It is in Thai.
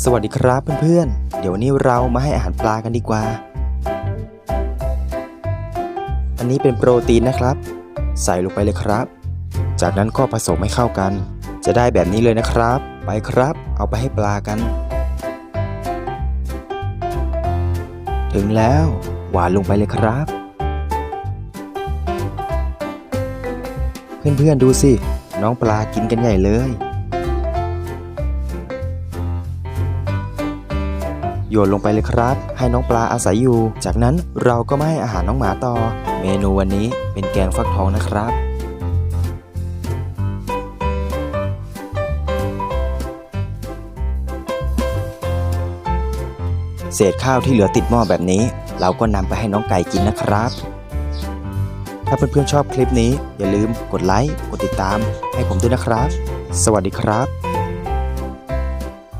สวัสดีครับเพื่อนๆ เดี๋ยววันนี้เรามาให้อาหารปลากันดีกว่า อันนี้เป็นโปรตีนนะครับ ใส่ลงไปเลยครับ จากนั้นก็ผสมให้เข้ากัน จะได้แบบนี้เลยนะครับ ไปครับ เอาไปให้ปลากัน ถึงแล้ว หวานลงไปเลยครับ เพื่อนๆดูสิ น้องปลากินกันใหญ่เลย โยนลงไปเลยครับ ให้น้องปลาอาศัยอยู่ จากนั้นเราก็มาให้อาหารน้องหมาต่อ เมนูวันนี้เป็นแกงฟักทองนะครับเศษข้าวที่เหลือติดหม้อแบบนี้ เราก็นำไปให้น้องไก่กินนะครับ ถ้าเพื่อนๆชอบคลิปนี้ อย่าลืมกดไลค์ กดติดตามให้ผมด้วยนะครับ สวัสดีครับ